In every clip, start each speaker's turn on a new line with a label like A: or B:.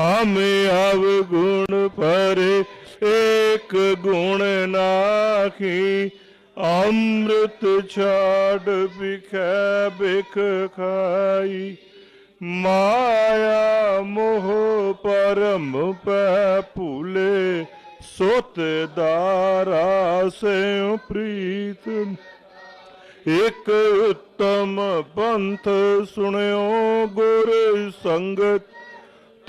A: ਆਮ ਅਵਗੁਣ ਪਰੇ ਏਕ ਗੁਣ ਨਾਖੀ ਅੰਮ੍ਰਿਤ ਛਾੜ ਬਿਖੈ ਬਿਖ ਖਾਈ। ਮਾਇਆ ਮੋਹ ਪਰਮ ਪੈ ਭੂਲੇ, ਸੋਤ ਦਾਰਾ ਸੇ ਪ੍ਰੀਤ। ਇਕ ਉੱਤਮ ਪੰਥ ਸੁਣਿਓ ਗੁਰ ਸੰਗਤ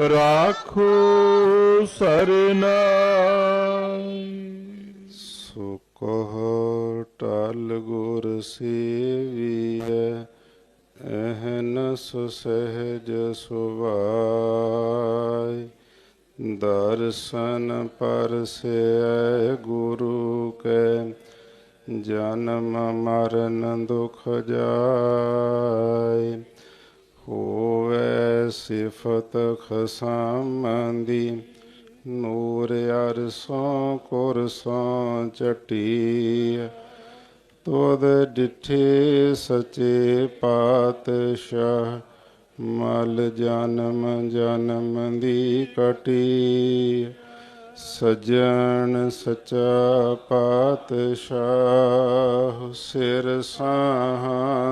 A: ਰਾਖੋ ਸਰਨਾਈ
B: ਸੋ ਕਹ ਟਲ ਗੁਰ ਸੇਵੀਐ ਅਹਨਸ ਸਹਿਜ ਸੁਭਾਈ ਦਰਸ਼ਨ ਪਰਸੈ ਗੁਰੂ ਕੈ, ਜਨਮ ਮਰਨ ਦੁਖ ਜਾਏ ਹੋਵੇ ਸਿਫਤ ਖਸਮੰਦੀ, ਨੂਰ ਅਰਸੋਂ ਕੁਰਸੋਂ ਚਟੀ ਤੋਦ ਡਿਠੇ ਸਚੇ ਪਾਤਸ਼ਾਹ, ਮਲ ਜਨਮ ਜਨਮ ਦੀ ਕਟੀ ਸਜਣ ਸਚਾ ਪਾਤਸ਼ਾਹ, ਸਿਰ ਸਾਹੰਦੇ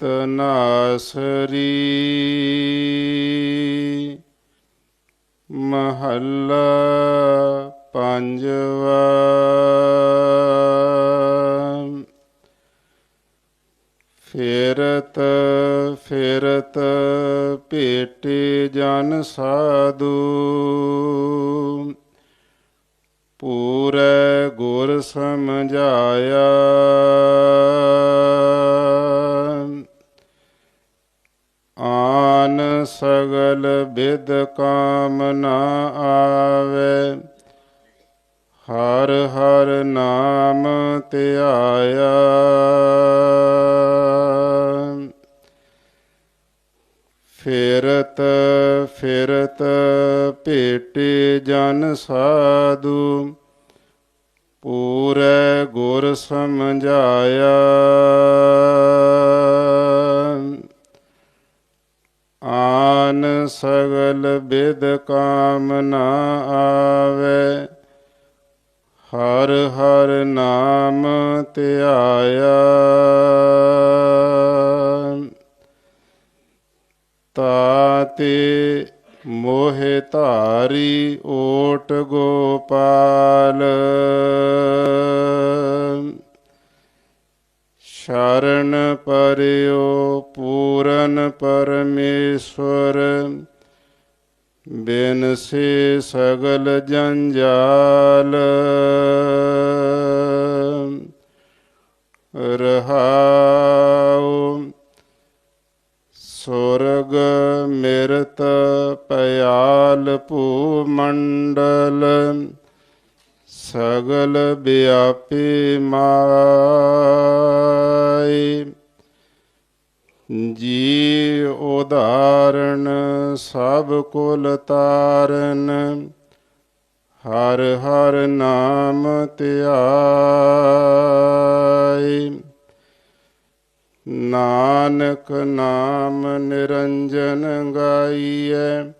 B: ਤਨਾਸਰੀ ਮਹੱਲਾ ਪੰਜਵਾ ਫੇਰਤ ਫੇਰਤ ਭੇਟੇ ਜਨ ਸਾਧੂ ਪੂਰੇ ਗੁਰ ਸਮਝਾਇਆ ਆਨ ਸਗਲ ਬਿਦ ਕਾਮ ਨਾ ਆਵੇ, ਹਰ ਹਰ ਨਾਮ ਧਿਆਇਆ। ਫਿਰਤ ਫਿਰਤ ਭੇਟੇ ਜਨ ਸਾਧੂ, ਪੂਰੇ ਗੁਰ ਸਮਝਾਇਆ। ਆਨ ਸਗਲ ਬਿਦ ਕਾਮਨਾ ਆਵੇ ਹਰ ਹਰ ਨਾਮ ਧਿਆਇਆ। ਤਾਤੇ ਮੋਹਿ ਧਾਰੀ ਓਟ ਗੋਪਾਲ। ਸ਼ਰਨ ਪਰਿਓ ਪੂਰਨ ਪਰਮੇਸ਼ਵਰ। ਬਿਨ ਸੇ ਸਗਲ ਜੰਜਾਲ। ਸਗਲ ਵਿਆਪੀ ਮਾਈ। ਜੀ ਉਦਾਹਰਣ ਸਭ ਕੁਲ ਤਾਰਨ। ਹਰ ਹਰ ਨਾਮ ਧਿਆਏ ਨਾਨਕ ਨਾਮ ਨਿਰੰਜਨ ਗਾਈਐ।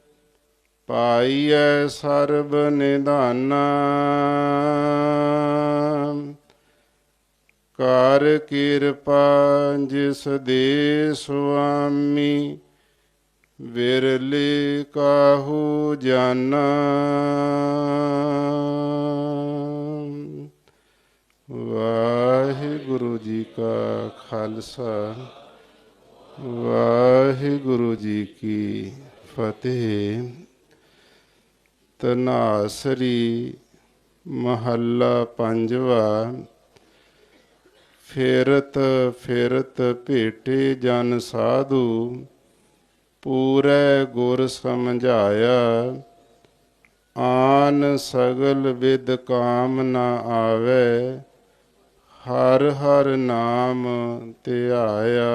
B: ਪਾਈਐ ਸਰਬ ਨਿਧਾਨਾ। ਕਰ ਕਿਰਪਾ ਜਿਸ ਦੇ ਸੁਆਮੀ, ਵਿਰਲੇ ਕਾਹੂ ਜਾਨਾ। ਵਾਹਿਗੁਰੂ ਜੀ ਕਾ ਖਾਲਸਾ, ਵਾਹਿਗੁਰੂ ਜੀ ਕੀ ਫਤਿਹ। ਤਨਾਸਰੀ ਮਹੱਲਾ ਪੰਜਵਾ, ਫਿਰਤ ਫਿਰਤ ਭੇਟੇ ਜਨ ਸਾਧੂ, ਪੂਰੇ ਗੁਰ ਸਮਝਾਇਆ, ਆਨ ਸਗਲ ਵਿਦ ਕਾਮ ਨਾ ਆਵੇ, ਹਰ ਹਰ ਨਾਮ ਧਿਆਇਆ।